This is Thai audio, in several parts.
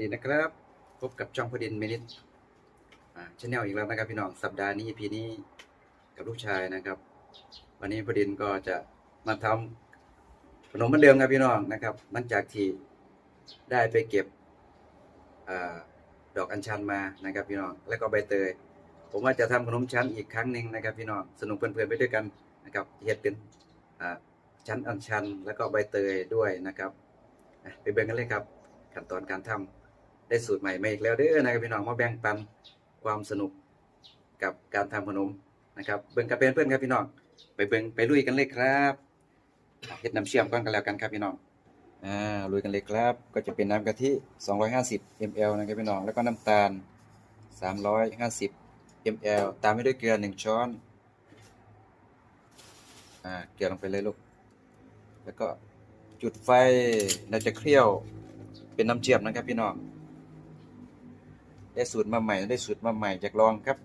ดีนะครับ พบกับช่องพอดินเมนิทชาแนลอีกแล้วนะครับพี่น้องสัปดาห์นี้ EP นี้กับลูกชายนะครับ วันนี้พอดินก็จะมาทำขนมเหมือนเดิมครับพี่น้องนะครับ หลังจากที่ได้ไปเก็บอดอกอัญชันมานะครับพี่น้องแล้วก็ใบเตย ผมว่าจะทำขนมชั้นอีกครั้งหนึ่งนะครับ พี่น้องสนุกเพลินๆไปด้วยกันนะครับเฮ็ดเป็นชั้นอัญชันแล้วก็ใบเตยด้วยนะครับไปเบิ่งกันเลยครับ ขั้นตอนการทำ ได้สูตรใหม่มาอีกแล้วเด้อนะครับพี่น้องมาแบ่งปันความสนุกกับการทำขนมนะครับเบิ่งกับเพื่อนๆครับพี่น้องไปเบิ่งไปลุยกันเลยครับเฮ็ดน้ำเชื่อมก่อนกันแล้วกันครับพี่น้องอ่าลุยกันเลยครับ ก็จะเป็นน้ำกะทิ 250 ml นะครับพี่น้องแล้วก็น้ำตาล 350 ml ตามไปด้วยเกลือ 1 ช้อนอ่าเกลือลงไปเลยลูกแล้วก็จุดไฟเราจะเคี่ยวเป็นน้ำเจียมนะครับพี่น้อง ได้สูตรมาใหม่ได้สูตรมาใหม่จากลองครับ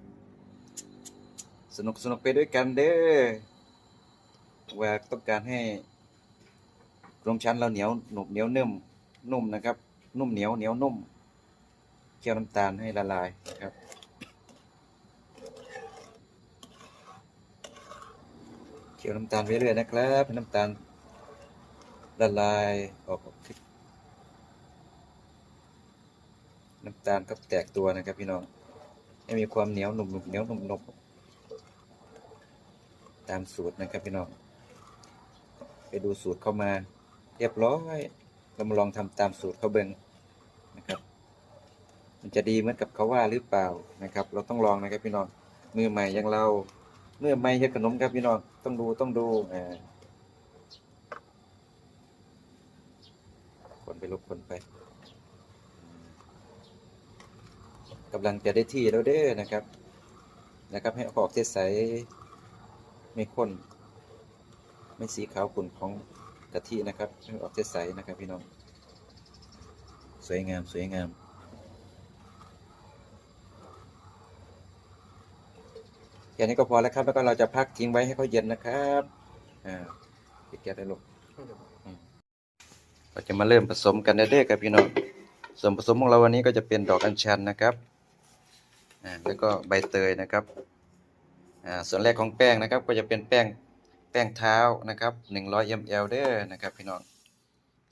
สนุกสนุกไปด้วยกันเด้อว่าต้องการให้รมชั้นเราเหนียวหนุบเหนียวนุ่มนุ่มนะครับ นุ่มเหนียวเหนียวนุ่มเคี่ยวน้ำตาลให้ละลายนะครับเคี่ยวน้ำตาลไปเรื่อยนะครับน้ำตาลละลายออก น้ำ ตาลก็แตกตัวนะครับพี่น้องให้มีความเหนียวหนุ่มๆเหนียวหนุ่มๆตามสูตรนะครับพี่น้อง ไปดูสูตรเข้ามา เรียบร้อยเรามาลองทำตามสูตรเขาเบิงนะครับ มันจะดีเหมือนกับเขาว่าหรือเปล่านะครับ เราต้องลองนะครับพี่น้องมือใหม่อย่างเรามือใหม่เฮ็ดขนมครับพี่น้องต้องดูต้องดูอ่าคนไปลบคนไป กำลังจะได้ที่แล้วเด้อนะครับ นะครับ ให้ออกเส้ใสไม่ข้น ไม่สีขาวขุ่นของกะทินะครับให้ออกเส้ใสนะครับพี่น้อง สวยงามสวยงามแค่นี้ก็พอแล้วครับแล้วก็เราจะพักทิ้งไว้ให้เขาเย็นนะครับอ่าปิดแก๊สได้ลูกเราจะมาเริ่มผสมกันเด้อครับพี่น้องส่วนผสมของเราวันนี้ก็จะเป็นดอกอัญชันนะครับ แล้วก็ใบเตยนะครับส่วนแรกของแป้งนะครับก็จะเป็นแป้งแป้งเท้านะครับ100 ml เด้อนะครับพี่น้อง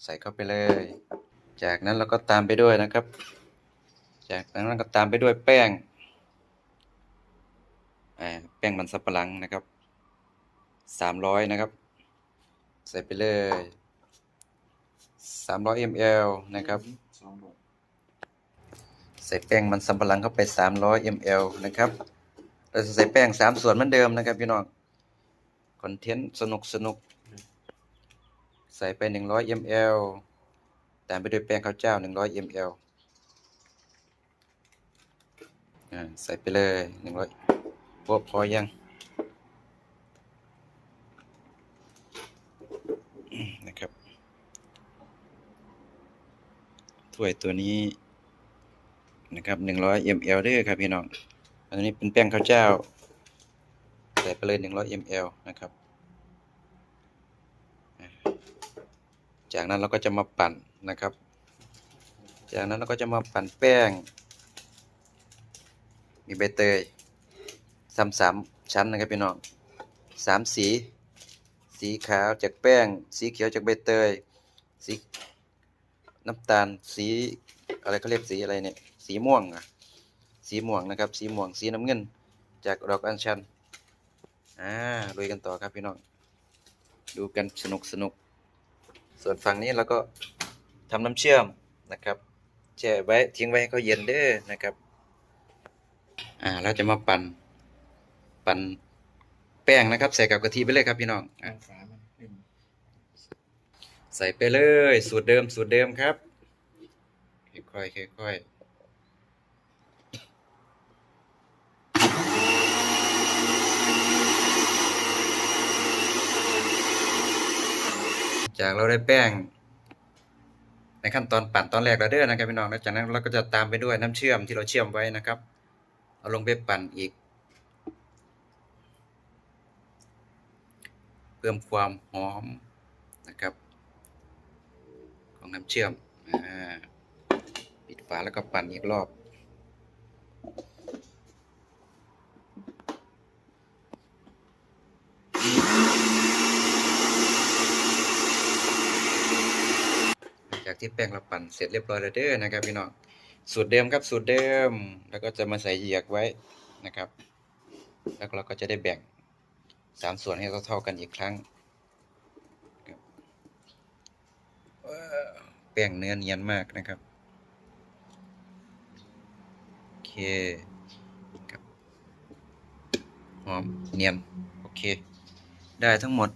ใส่เข้าไปเลย จากนั้นเราก็ตามไปด้วยนะครับ จากนั้นก็ตามไปด้วยแป้งแป้งมันสับปะหลังนะครับ300นะครับ ใส่ไปเลย300 ml นะครับ ใส่แป้งมันสำปะหลังเข้าไป 300 ml นะครับ เราจะใส่แป้ง 3 ส่วนเหมือนเดิมนะครับพี่น้องคอนเทนต์สนุกสนุก ใส่ไป 100 ml ตามไปด้วยแป้งข้าวเจ้า 100 ml อ่าใส่ไปเลย 100พวกพอยังนะครับถ้วยตัวนี้ นะครับหนึ่งร้อย ml เด้อครับพี่น้อง อันนี้เป็นแป้งข้าวเจ้า ใส่ไปเลยหนึ่งร้อย ml นะครับ จากนั้นเราก็จะมาปั่นนะครับ จากนั้นเราก็จะมาปั่นแป้ง มีใบเตยซ้ำสามชั้นนะครับพี่น้องสามสี สีขาวจากแป้ง สีเขียวจากใบเตย สีน้ำตาล สีอะไรเขาเรียกสีอะไรเนี่ย สีม่วงอะสีม่วงนะครับ สีม่วงสีน้ำเงิน จากดอกอัญชันอ่าลุยกันต่อครับพี่น้อง ดูกันสนุกสนุก ส่วนฝั่งนี้เราก็ทำน้ำเชื่อมนะครับแช่ไว้ทิ้งไว้ให้เขาเย็นเด้อนะครับอ่าเราจะมาปั่นปั่นแป้งนะครับ ใส่กับกะทิไปเลยครับพี่น้องอ่าใส่ไปเลย สูตรเดิมสูตรเดิมครับค่อยๆค่อยๆ จากเราได้แป้ง ในขั้นตอนปั่นตอนแรกแล้วเด้อนะครับพี่น้องแล้วจากนั้นเราก็จะตามไปด้วยน้ำเชื่อมที่เราเชื่อมไว้นะครับ เอาลงไปปั่นอีก เพิ่มความหอมนะครับ ของน้ำเชื่อมอปิดฝาแล้วก็ปั่นอีกรอบ จากที่แป้งเราปั่นเสร็จเรียบร้อยแล้วเด้อนะครับพี่น้องสูตรเดิมครับสูตรเดิม แล้วก็จะมาใส่เหยือกไว้นะครับ แล้วเราก็จะได้แบ่งสามส่วนให้เท่าๆกันอีกครั้งแป้งเนื้อเนียนมากนะครับโอเคครับหอมเนียนโอเค ได้ทั้งหมด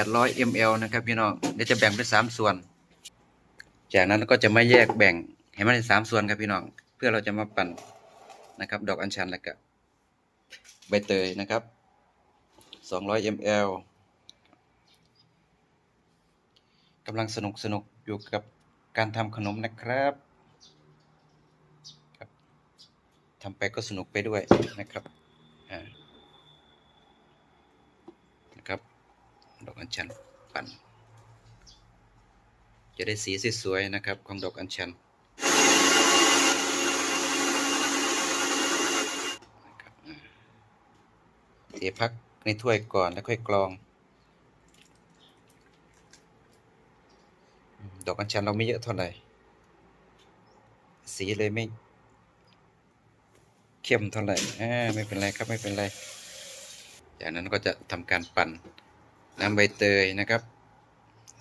800 ml นะครับพี่น้องเดี๋ยวจะแบ่งเป็นสามส่วน จากนั้นก็จะไมาแยกแบ่งให้มันเป็นสามส่วนครับพี่น้อง เพื่อเราจะมาปั่นนะครับ ดอกอัญชันแล้วก็ใบเตยนะครับ200 ml กำลังสนุกสนุกอยู่กับการทำขนมนะครับครับทำไปก็สนุกไปด้วยนะครับอ่านะครับ ด อัญชันปั่น จะได้สีสวยๆนะครับ ของดอกอัญชันนะครับอ่าเทพักในถ้วยก่อนแล้วค่อยกรอง ดอกอัญชันเราไม่เยอะเท่าไหร่ สีเลยไม่เข้มเท่าไหร่ไม่เป็นไรครับไม่เป็นไร จากนั้นก็จะทำการปั่น น้ำใบเตยนะครับ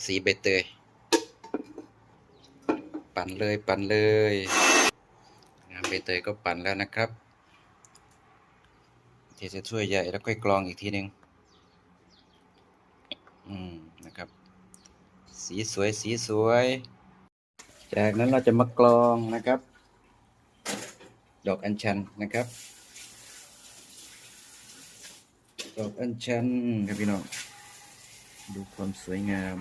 สีใบเตย ปั่นเลยปั่นเลยน้ำใบเตยก็ปั่นแล้วนะครับเทใส่ถ้วยใหญ่แล้วค่อยกรองอีกทีหนึ่งอืมนะครับ สีสวยสีสวย จากนั้นเราจะมากรองนะครับ ดอกอัญชันนะครับดอกอัญชันครับพี่น้อง ดูความสวยงาม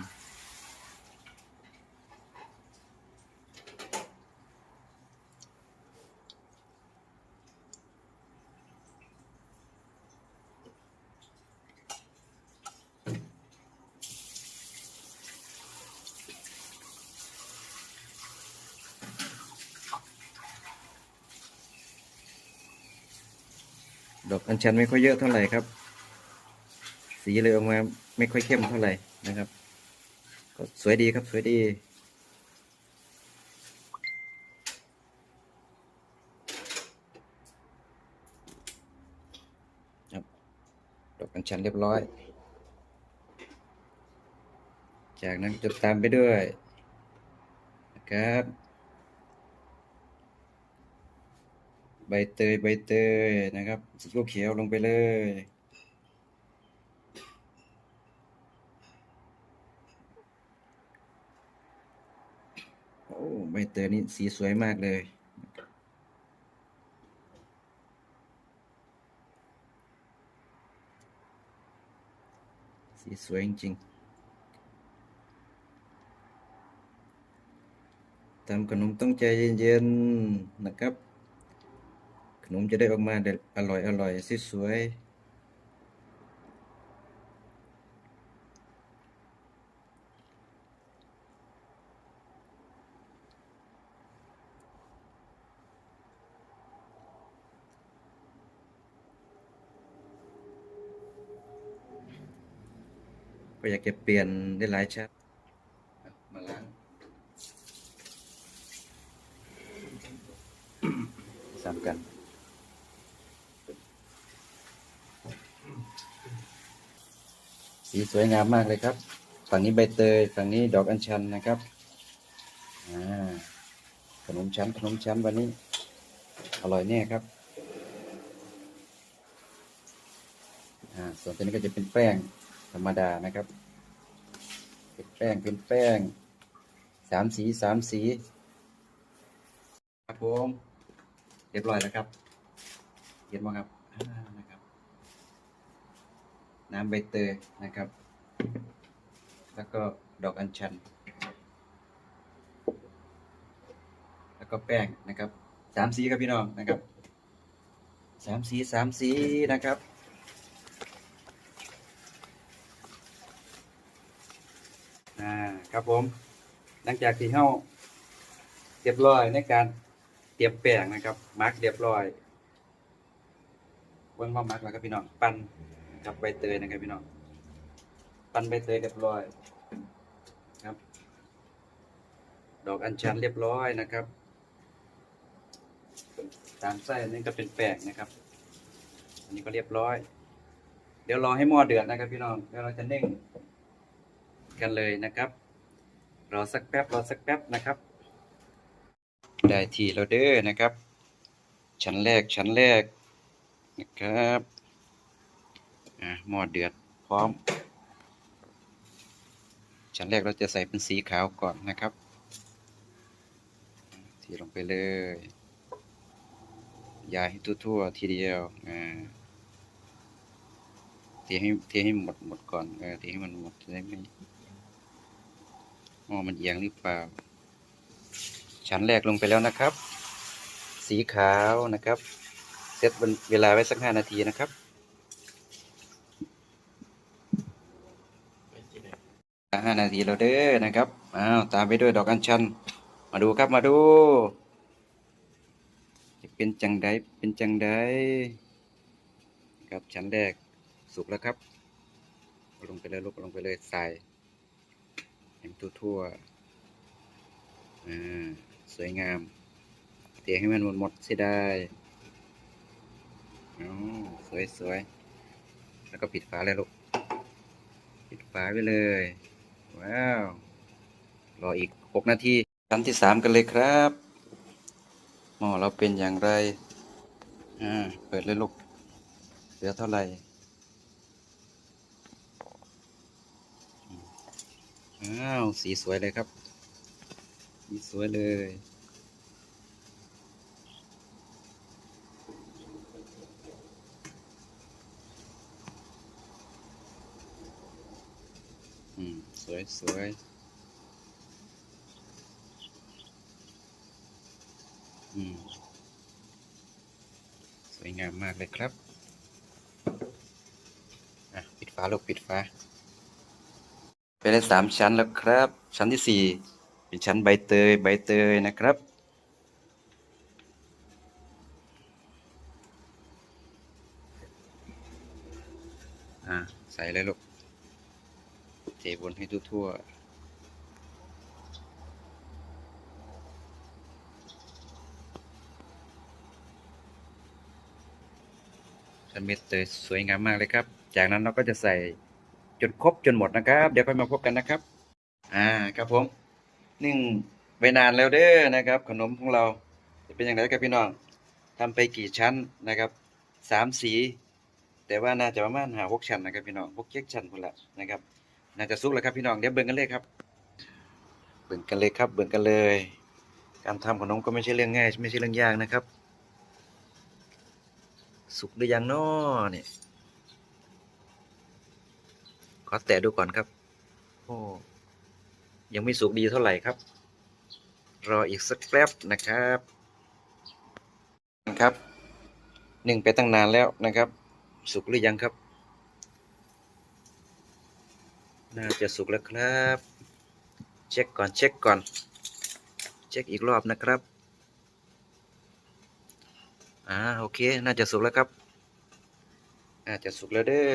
ดอกอัญชันไม่ค่อยเยอะเท่าไหร่ครับ สีเลยออกมาไม่ค่อยเข้มเท่าไหร่นะครับ ก็สวยดีครับสวยดี ครับดอกอัญชันเรียบร้อย จากนั้นจะตามไปด้วยนะครับใบเตยใบเตยนะครับสีเขียวลงไปเลย ใบเตยนี่สีสวยมากเลยสีสวยจริงๆทำขนมต้องใจเย็นๆนะครับ ขนมจะได้ออกมาได้อร่อยอร่อยสวยๆ อยากจะเปลี่ยนได้หลายชาติมาล้างสามกันสีสวยงามมากเลยครับ ฝั่งนี้ใบเตย ฝั่งนี้ดอกอัญชันนะครับอ่าขนมชั้นขนมชั้นวันนี้ อร่อยแน่ครับอ่าส่วนตัวนี้ก็จะเป็นแป้งธรรมดานะครับเป็น แป้งเป็นแป้งสามสีสามสีครับผมเรียบร้อยแล้วครับเห็นไหมครับนะครับ น้ำใบเตยนะครับ แล้วก็ดอกอัญชัน แล้วก็แป้งนะครับสามสีครับพี่น้องนะครับสามสีสามสีนะครับ อ่า ครับผม หลังจากที่เฮาเรียบร้อยในการเตรียมแป้งนะครับมักเรียบร้อยเบิ่งว่ามักแล้วครับพี่น้องปั้นกับใบเตยนะครับพี่น้องปั้นใบเตยเรียบร้อยครับ ดอกอัญชันเรียบร้อยนะครับ ตามไส้อันนี้ก็เป็นแป้งนะครับ อันนี้ก็เรียบร้อย เดี๋ยวรอให้หม้อเดือดนะครับ พี่น้องเดี๋ยวเราจะเน่งกันเลยนะครับ รอสักแป๊บรอสักแป๊บนะครับ ได้ทีเราเด้อนะครับ ชั้นแรกชั้นแรกนะครับอะหม้อเดือดพร้อม ชั้นแรกเราจะใส่เป็นสีขาวก่อนนะครับทีลงไปเลยยายให้ทั่วๆทีเดียวอ่าเทให้เทให้หมดหมดก่อนเออเทให้มันหมดจะได้ไม่ หม้อมันเอียงหรือเปล่า ชั้นแรกลงไปแล้วนะครับ สีขาวนะครับ เซตเวลาไว้สักห้านาทีนะครับห้านาทีเราเด้อนะครับ อ้าว ตามไปด้วยดอกอัญชัน มาดูครับมาดู จะเป็นจังไดเป็นจังไดครับชั้นแรกสุกแล้วครับลงไปเลยลูกเอาลงไปเลยใส่ ให้มันทั่วๆอ่าสวยงาม เตียงให้มันหมดหมดๆเสียได้อ๋อสวยสวยๆแล้วก็ปิดฝาเลยลูก ปิดฝาไว้เลย ว้าว รออีกหกนาทีชั้นที่สามกันเลยครับหม้อเราเป็นอย่างไร อ่า เปิดเลยลูก เหลือเท่าไหร่อืม อ้าว สีสวยเลยครับ สีสวยเลย อืม สวยสวยอืม สวยงามมากเลยครับ อะ ปิดฝาลูกปิดฝา ไปได้สามชั้นแล้วครับ ชั้นที่สี่เป็นชั้นใบเตยใบเตยนะครับ อะใส่เลยลูกเทบนให้ทั่วๆชั้นเม็ดเตยสวยงามมากเลยครับ จากนั้นเราก็จะใส่ จนครบจนหมดนะครับ เดี๋ยวค่อยมาพบกันนะครับ อ่าครับผมนึ่งไปนานแล้วเด้อนะครับ ขนมของเราจะเป็นอย่างไรครับพี่น้องทำไปกี่ชั้นนะครับสามสี แต่ว่าน่าจะประมาณหาหกชั้นนะครับพี่น้องหกเจ็ดชั้นคนละนะครับ น่าจะสุกแล้วครับพี่น้องเดี๋ยวเบิ่งกันเลยครับ เบิ่งกันเลยครับ เบิ่งกันเลย การทำขนมก็ไม่ใช่เรื่องง่าย ไม่ใช่เรื่องยากนะครับ สุกหรือยังน้อเนี่ย ขอแตะดูก่อนครับ โอ้ยังไม่สุกดีเท่าไหร่ครับ รออีกสักแป๊บนะครับครับหนึ่งไปตั้งนานแล้วนะครับ สุกหรือยังครับ น่าจะสุกแล้วครับ เช็คก่อนเช็คก่อน เช็คอีกรอบนะครับอ่าโอเค น่าจะสุกแล้วครับ น่าจะสุกแล้วเด้อ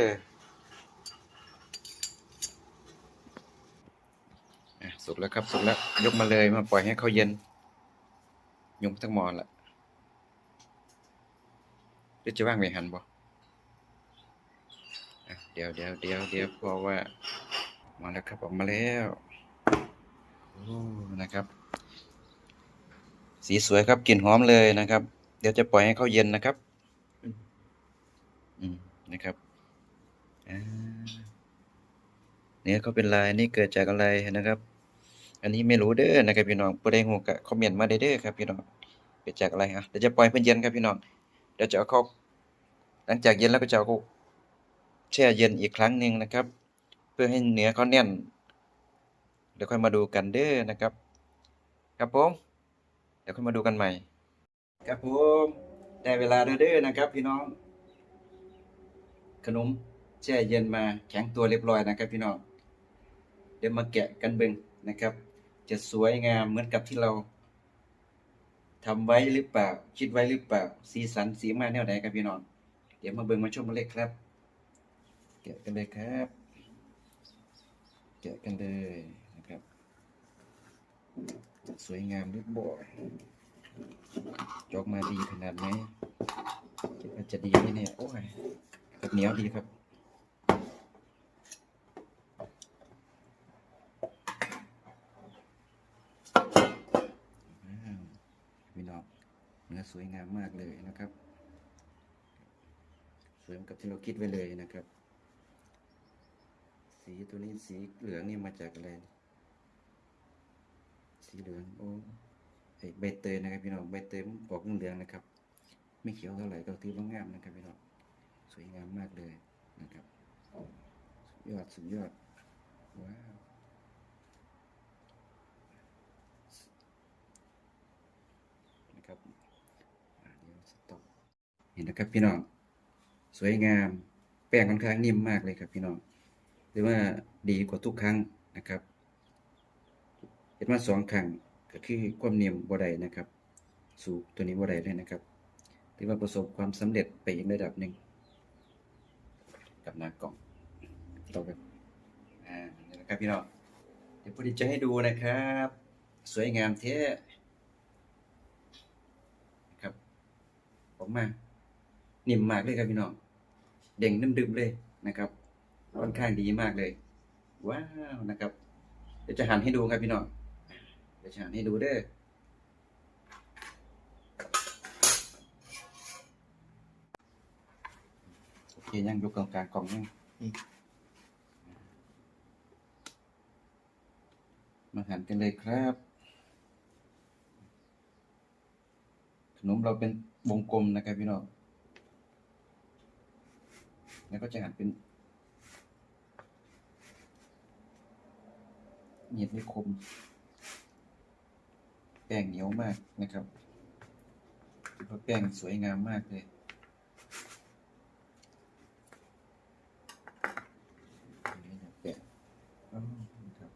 อะสุ กแล้วครับ สุกแล้ว ยกมาเลยมาปล่อยให้เขาเย็นยุงทั้งหมอนละหรือจะว่างไปหันบ่อะเดี๋ยวเดี๋ยวเดี๋ยวเดี๋ยวเพราะว่า มาแล้วครับออกมาแล้วโอ้นะครับ สีสวยครับกลิ่นหอมเลยนะครับ เดี๋ยวจะปล่อยให้เขาเย็นนะครับ อืมนะครับอ่าเนื้อเขาเป็นลายนี่เกิดจากอะไรนะครับ อันนี้ไม่รู้เด้อนะครับพี่น้องผู้ใดฮู้ก็คอมเมนต์มาได้เด้อครับพี่น้องเกิดจากอะไรอะเดี๋ยวจะปล่อยเพิ่อนเย็นครับพี่น้องเดี๋ยวจะเอาเข้าหลังจากเย็นแล้วก็จะเอาเขาแช่เย็นอีกครั้งหนึ่งนะครับ เพื่อให้เนื้อเขาแน่น เดี๋ยวค่อยมาดูกันเด้อนะครับ ครับผมเดี๋ยวค่อยมาดูกันใหม่ ครับผมได้เวลาเด้อนะครับ พี่น้อง ขนมแช่เย็นมาแข็งตัวเรียบร้อยนะครับ พี่น้อง เดี๋ยวมาแกะกันเบิ่ง นะครับ จะสวยงามเหมือนกับที่เราทำไว้หรือเปล่า คิดไว้หรือเปล่า สีสันสีมาแนวไหนครับพี่น้อง เดี๋ยวมาเบิ่งมาชมมาเลยครับ แกะกันเลยครับ แกะกันเลยนะครับ สวยงามหรือบ่จอกมาดีขนาดไหนคิดว่าจะดีไหมเนี่ย โอ้ยกับเหนียวดีครับ ว้าวพี่น้องเนื้อส วยงามมากเลยนะครับ สวยมือนกับที่เราคิดไว้เลยนะครับ สีตัวนี้สีเหลืองนี่มาจากอะไร สีเหลืองโอ้ใบเตยนะครับพี่น้องใบเตยมันออกเหลืองนะครับ ไม่เขียวเท่าไหร่ก็ถือว่างามนะครับพี่น้องสวยงามมากเลยนะครับสุดยอดสุดยอดว้าวนะครับ สตอปเห็นนะครับพี่น้อง สวยงาม แป้งค่อนข้างนิ่มมากเลยครับพี่น้องหรือว่าดีกว่าทุกครั้งนะครับเห็นมาสองครั้งก็คือความเนียมบ่ได้นะครับ สู่ตัวนี้บ่ได้เลยนะครับถือว่าประสบความสำเร็จไปอีกระดับหนึ่งกับหน้ากล่องต่อไปอ่านี่นะครับพี่น้องเดี๋ยวพอดีจะให้ดูนะครับ สวยงามเท่ ครับ ออกมานิ่มมากเลยครับพี่น้องเด่งดึมๆเลยนะครับค่อนข้างดีมากเลย ว้าวนะครับ เดี๋ยวจะหันให้ดูครับพี่น้องเดี๋ยวจะหันให้ดูเด้อโอเคยังยกกลางกลางกล่องยังมมาหันกันเลยครับขนมเราเป็น วงกลมนะครับพี่น้อง แล้วก็จะหันเป็นเหนียดไม่คม แป้งเหนียวมากนะครับถือว่าแป้งสวยงามมากเลย อันนี้จะแปะอ๋อนะครับ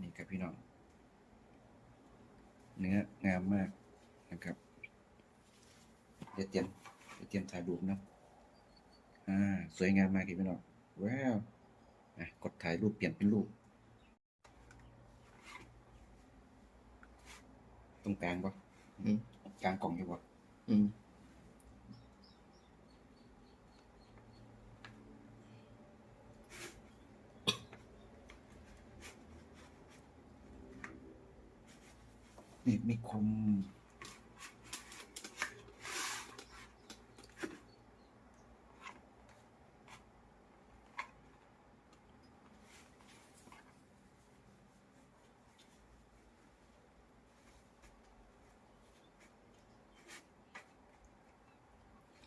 นี่ครับพี่น้อง เนื้องามมากนะครับเดี๋ยวเตรียมเดี๋ยวเตรียมถ่ายรูปเนาะอ่าสวยงามมากครับพี่น้องว้าวอะกดถ่ายรูปเปลี่ยนเป็นรูป ตรงกลางปะอืมกลางกล่องอยู่ปะอืม นี่ไม่คม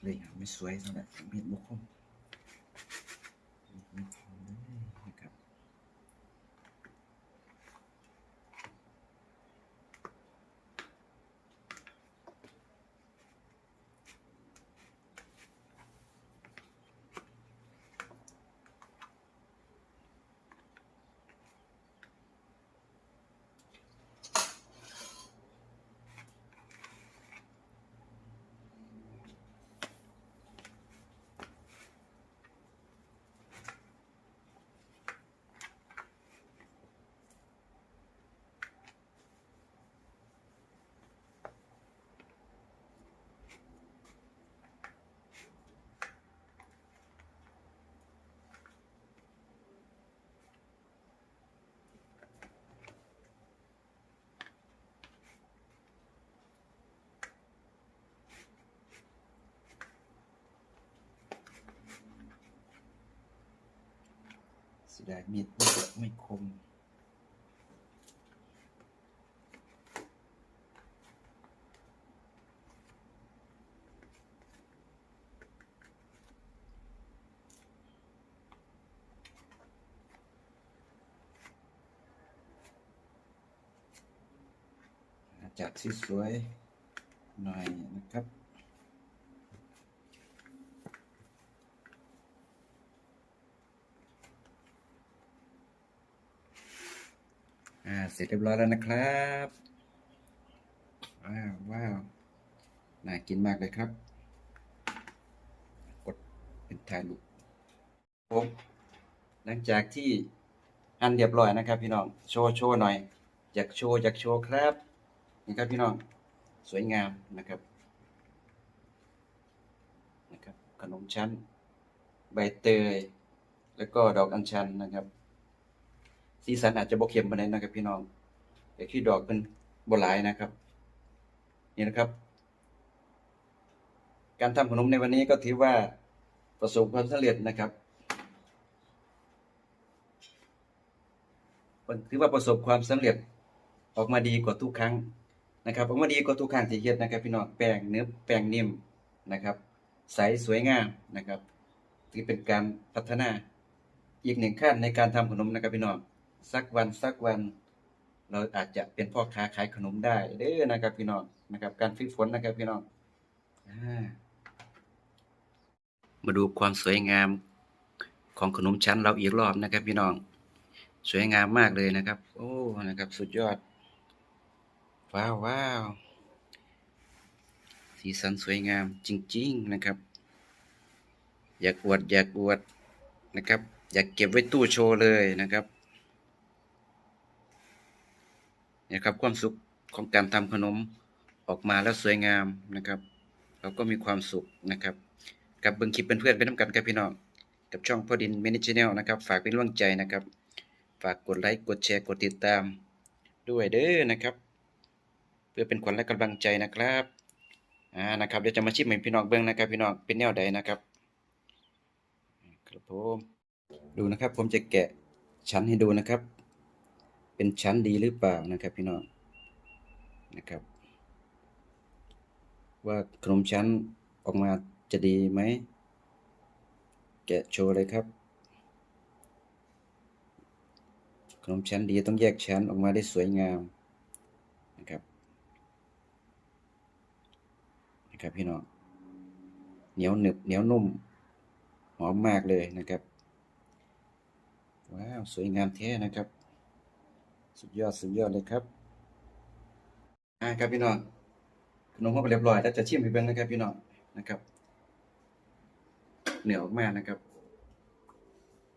เลยไม่สวยเท่าไหร่ไม่เห็นบุคคมเลยนะครับเสียดายมีดไม่ไม่คมจัดที่สวยหน่อยนะครับ อ อ่า เสร็จเรียบร้อยแล้วนะครับ ว้าวว้าวน่ากินมากเลยครับ กดเป็นถ่ายรูปผมหลังจากที่หั่นเรียบร้อยนะครับ พี่น้อง โชว์โชว์หน่อย อยากโชว์อยากโชว์ครับ นี่ครับพี่น้อง สวยงามนะครับนะครับ ขนมชั้น ใบเตย แล้วก็ดอกอัญชันนะครับ สีสันอาจจะบ่เข้มปานใดนะครับ พี่น้องแต่ที่ดอกเป็นบ่หลายนะครับ นี่นะครับ การทำขนมในวันนี้ก็ถือว่าประสบความสำเร็จนะครับถือว่าประสบความสำเร็จออกมาดีกว่าทุกครั้งนะครับออกมาดีกว่าทุกครั้งที่เฮ็ดนะครับ พี่น้องแป้งเนื้อแป้งนิ่มนะครับ ใสสวยงามนะครับถือเป็นการพัฒนาอีกหนึ่งขั้นในการทำขนมนะครับพี่น้อง สักวันสักวัน เราอาจจะเป็นพ่อค้าขายขนมได้เด้อนะครับพี่น้องนะครับ การฝึกฝนนะครับพี่น้องมาดูความสวยงามของขนมชั้นเราอีกรอบนะครับ พี่น้อง สวยงามมากเลยนะครับ โอ้นะครับ สุดยอด ว้าวว้าวสีสันสวยงามจริง ๆนะครับ อยากอวดอยากอวดนะครับ อยากเก็บไว้ตู้โชว์เลยนะครับเนี่ยครับความสุขของการทำขนมออกมาแล้วสวยงามนะครับ เราก็มีความสุขนะครับ กับเบิ่งคลิปเป็นเพื่อนเป็นน้ำกันครับพี่น้องกับช่องพอดินเมนิชแนลนะครับ ฝากเป็นร่วงใจนะครับ ฝากกดไลค์กดแชร์กดติดตามด้วยเด้อนะครับ เพื่อเป็นขวัญและกำลังใจนะครับอ่านะครับเดี๋ยวจะมาชิมให้พี่น้องเบิ่งนะครับ พี่น้องเป็นแนวใดนะครับครับผมดูนะครับผมจะแกะชั้นให้ดูนะครับ เป็นชั้นดีหรือเปล่านะครับพี่น้องนะครับ ว่าขนมชั้นออกมาจะดีไหมแกะโชว์เลยครับขนมชั้นดีต้องแยกชั้นออกมาได้สวยงามนะครับนะครับพี่น้องเหนียวหนึบเหนียวนุ่มหอมมากเลยนะครับ ว้าว สวยงามแท้นะครับ สุดยอดสุดยอดเลยครับอ่าครับพี่น้องขนมเขาไปเรียบร้อยแล้วจะชิมให้เบิ่งนะครับพี่น้องนะครับเหนียวออกนะครับ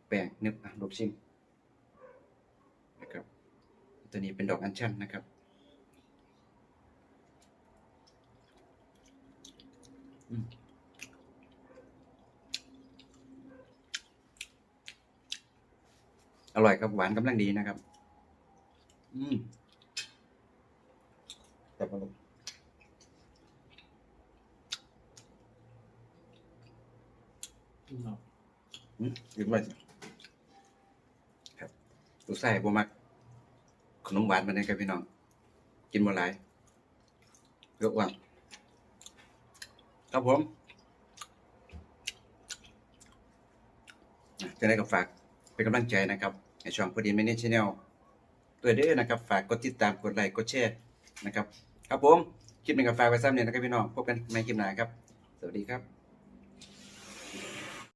แป้งนึบอะลองชิมนะครับ ตัวนี้เป็นดอกอัญชันนะครับอร่อยครับหวานกำลังดีนะครับ อืมแต่พออืมครับอืมอีกหน่อยสิครับตัวใส่บ่มัก ขนมหวานมันเลยครับพี่น้อง กินบ่หลายเยอะว่าครับผมอะจะได้กับฝาก เป็นกำลังใจนะครับในช่องพอดีไม่เน้นชแนล ตัวเด้อนะครับ ฝากกดติดตามกดไลค์กดแชร์นะครับ ครับผมคลิปหนึ่งกับฝากไว้ซ้ำเนี่ยนะครับพี่น้องพบกันในคลิปหน้าครับ สวัสดีครับ